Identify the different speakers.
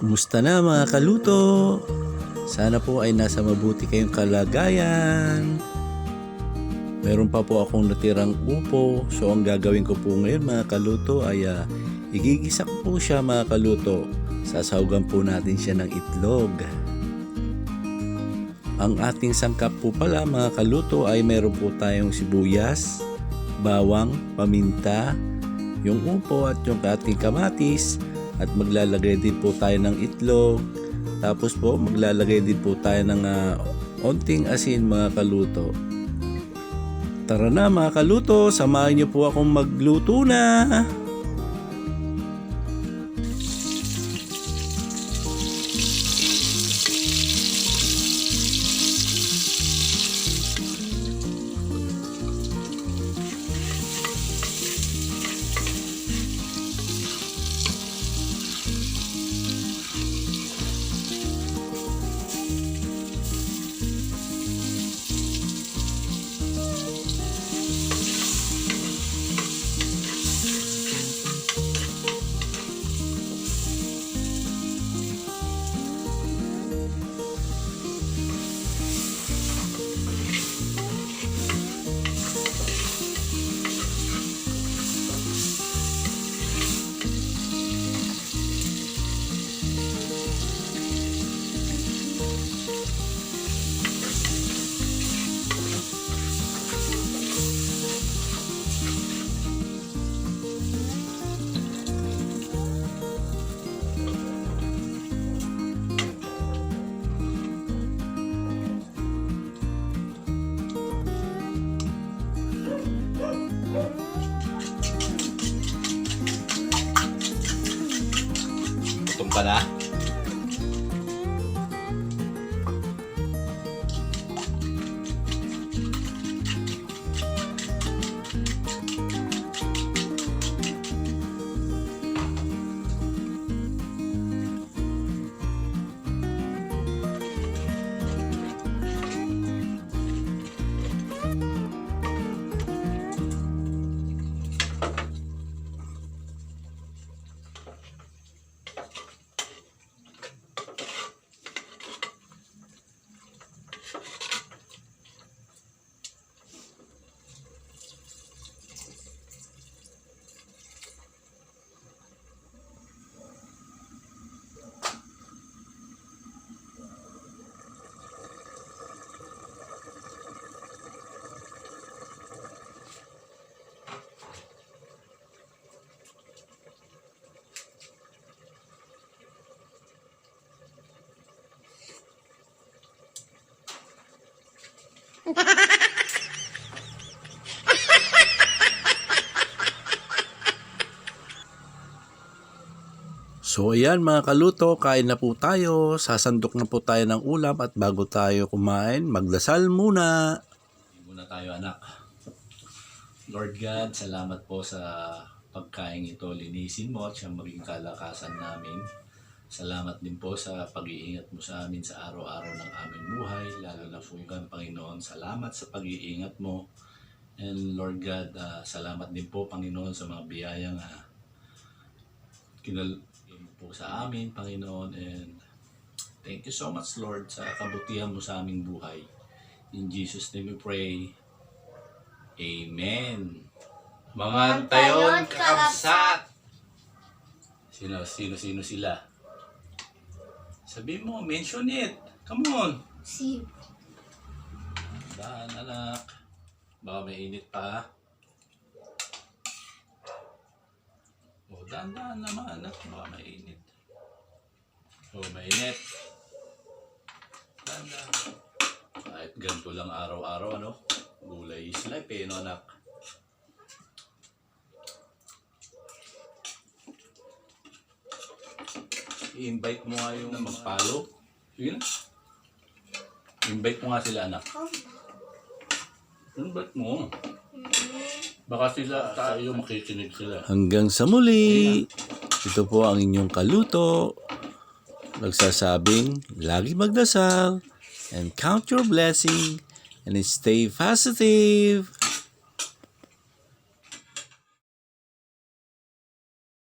Speaker 1: Kumusta na mga kaluto? Sana po ay nasa mabuti kayong kalagayan. Meron pa po akong natirang upo. So ang gagawin ko po ngayon mga kaluto ay ah, igigisa ko po siya mga kaluto. Sasahugan po natin siya ng itlog. Ang ating sangkap po pala mga kaluto ay meron po tayong sibuyas, bawang, paminta, yung upo at yung ating kamatis at maglalagay din po tayo ng itlog. Tapos po maglalagay din po tayo ng ah, onting asin mga kaluto. Tara na mga kaluto, samahan niyo po akong magluto na. trabalhar. So ayan mga kaluto, kain na po tayo. Sasandok na po tayo ng ulam at bago tayo kumain, magdasal muna. Muna tayo anak. Lord God, salamat po sa pagkain ito. Linisin mo at siyang maging kalakasan namin. Salamat din po sa pag-iingat mo sa amin sa araw-araw ng aming buhay, yung Panginoon. Salamat sa pag-iingat mo. And Lord God, ah, salamat din po Panginoon sa mga biyayang uh, kinal po sa amin, Panginoon. And thank you so much, Lord, sa kabutihan mo sa aming buhay. In Jesus' name we pray. Amen. Mga tayon kakabsat! Sino, sino, sino sila? Sabi mo, mention it. Come on.
Speaker 2: Si
Speaker 1: Daan, anak. Baka may init pa. O, daan-daan naman, anak. Baka may init. O, mainit. Daan-daan. Kahit ganito lang araw-araw, ano? Gulay is life, eh, no, anak? I-invite mo nga yung magpalo. Sige na. Invite mo nga sila, anak. Invite mo. Baka sila, tayo makikinig sila. Hanggang sa muli, ito po ang inyong kaluto. Nagsasabing, lagi magdasal and count your blessing and stay positive.